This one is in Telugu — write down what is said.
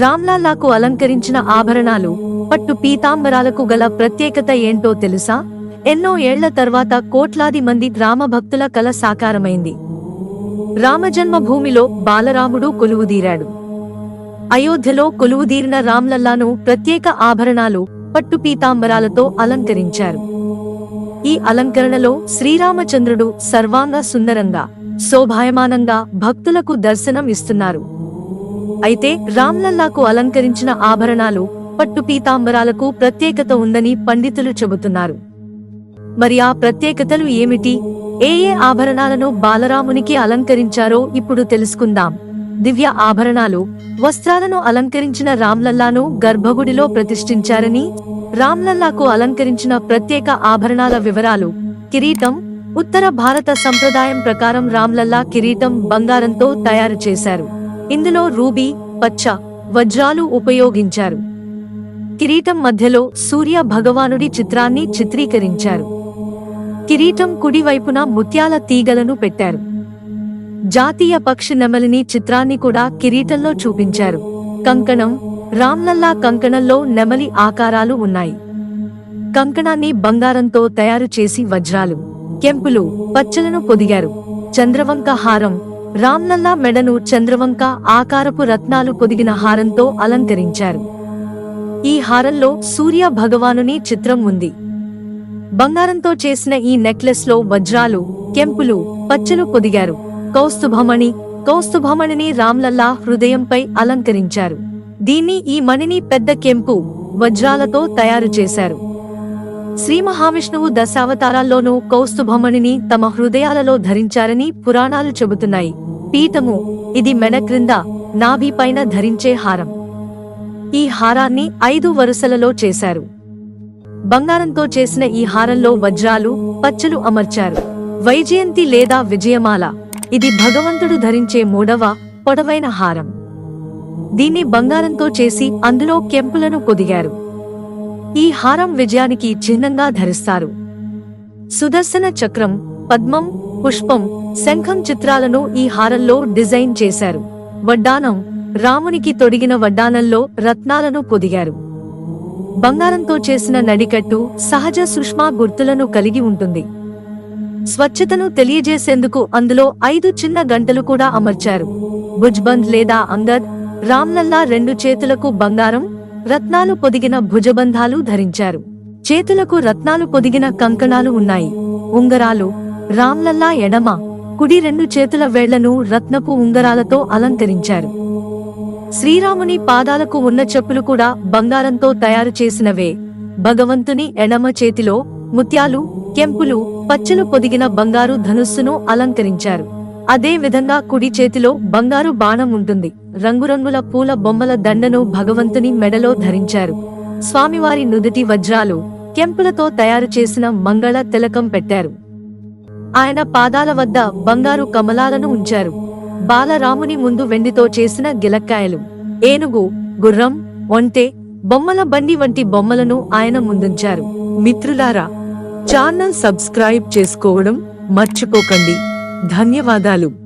రామ్లాలాకు అలంకరించిన ఆభరణాలు పట్టు పీతాంబరాలకు గల ప్రత్యేకత ఏంటో తెలుసా? ఎన్నో ఏళ్ళ తర్వాత కోట్లాది మంది రామభక్తుల కల సాకారమైంది. రామజన్మభూమిలో బాలరాముడు కొలువుదీరాడు. అయోధ్యలో కొలువుదీరిన రామ్లల్లాను ప్రత్యేక ఆభరణాలు పట్టు పీతాంబరాలతో అలంకరించారు. ఈ అలంకరణలో శ్రీరామచంద్రుడు సర్వాంగ సుందరంగా శోభాయమానంగా భక్తులకు దర్శనం ఇస్తున్నారు అయితే రామ్లల్లాకు అలంకరించిన ఆభరణాలు పట్టు పీతాంబరాలకు ప్రత్యేకత ఉందని పండితులు చెబుతున్నారు. మరి ఆ ప్రత్యేకతలు ఏమిటి? ఏ ఏ ఆభరణాలను బాలరామునికి అలంకరించారో ఇప్పుడు తెలుసుకుందాం. దివ్య ఆభరణాలు వస్త్రాలను అలంకరించిన రామ్లల్లాను గర్భగుడిలో ప్రతిష్ఠించారని రామ్లల్లాకు అలంకరించిన ప్రత్యేక ఆభరణాల వివరాలు కిరీటం ఉత్తర భారత సంప్రదాయం ప్రకారం రామ్లల్లా కిరీటం బంగారంతో తయారు చేశారు. ఇందులో రూబీ పచ్చ వజ్రాలు ఉపయోగించారు. కిరీటం మధ్యలో సూర్య భగవానుడి చిత్రాన్ని చిత్రీకరించారు. కిరీటం కుడివైపున ముత్యాల తీగలను పెట్టారు. జాతీయ పక్షి నెమలిని చిత్రాన్ని కూడా కిరీటంలో చూపించారు. కంకణం రామ్లల్లా కంకణంలో నెమలి ఆకారాలు ఉన్నాయి. కంకణాన్ని బంగారంతో తయారు చేసి వజ్రాలు కెంపులు పచ్చలను పొదిగారు. చంద్రవంక హారం రామ్లల్లా మెడను చంద్రవంక ఆకారపు రత్నాలు పొదిగిన హారంతో అలంకరించారు. ఈ హారంలో సూర్య భగవానుని చిత్రం ఉంది. బంగారంతో చేసిన ఈ నెక్లెస్లో వజ్రాలు కెంపులు పచ్చలు పొదిగారు. కౌస్తుభమణి కౌస్తుభమణిని రామ్లల్లా హృదయంపై అలంకరించారు. దీన్ని ఈ మణిని పెద్ద కెంపు వజ్రాలతో తయారు చేశారు. శ్రీ మహావిష్ణువు దశావతారాల్లోనూ కౌస్తుభమణిని తమ హృదయాలలో ధరించారని పురాణాలు చెబుతున్నాయి. పీఠము ఇది మెడ క్రింద నాభిపైన ధరించే హారం. ఈ హారాన్ని ఐదు వరుసలలో చేశారు. బంగారంతో చేసిన ఈ హారంలో వజ్రాలు పచ్చలు అమర్చారు. వైజయంతి లేదా విజయమాల ఇది భగవంతుడు ధరించే మూడవ పొడవైన హారం. దీన్ని బంగారంతో చేసి అందులో కెంపులను పొదిగారు. ఈ హారం విజయానికి చిహ్నంగా ధరిస్తారు. సుదర్శన చక్రం పద్మం పుష్పం శంఖం చిత్రాలను ఈ హారంలో డిజైన్ చేశారు. వడ్డానం రామునికి తొడిగిన వడ్డానంలో రత్నాలను పొదిగారు. బంగారంతో చేసిన నడికట్టు సహజ సుష్మా గుర్తులను కలిగి ఉంటుంది. స్వచ్ఛతను తెలియజేసేందుకు అందులో ఐదు చిన్న గంటలు కూడా అమర్చారు. భుజ్బంద్ లేదా అంగద్ రామ్లల్లా రెండు చేతులకు బంగారం రత్నాలు పొదిగిన భుజబంధాలు ధరించారు. చేతులకు రత్నాలు పొదిగిన కంకణాలు ఉన్నాయి. ఉంగరాలు రామ్లల్లా ఎడమ కుడి రెండు చేతుల వేళ్ళను రత్నపు ఉంగరాలతో అలంకరించారు. శ్రీరాముని పాదాలకు ఉన్న చెప్పులు కూడా బంగారంతో తయారు చేసినవే. భగవంతుని ఎడమ చేతిలో ముత్యాలు కెంపులు పచ్చలు పొదిగిన బంగారు ధనుస్సును అలంకరించారు. అదే విధంగా కుడి చేతిలో బంగారు బాణం ఉంటుంది. రంగురంగుల పూల బొమ్మల దండను భగవంతుని మెడలో ధరించారు. స్వామివారి నుదుటి వజ్రాలు కెంపులతో తయారు చేసిన మంగళ తిలకం పెట్టారు. ఆయన పాదాల వద్ద బంగారు కమలాలను ఉంచారు. బాలరాముని ముందు వెండితో చేసిన గిలక్కాయలు ఏనుగు గుర్రం ఒంటె బొమ్మల బండి వంటి బొమ్మలను ఆయన ముందుంచారు. మిత్రులారా ఛానల్ సబ్స్క్రైబ్ చేసుకోవడం మర్చిపోకండి. ధన్యవాదాలు.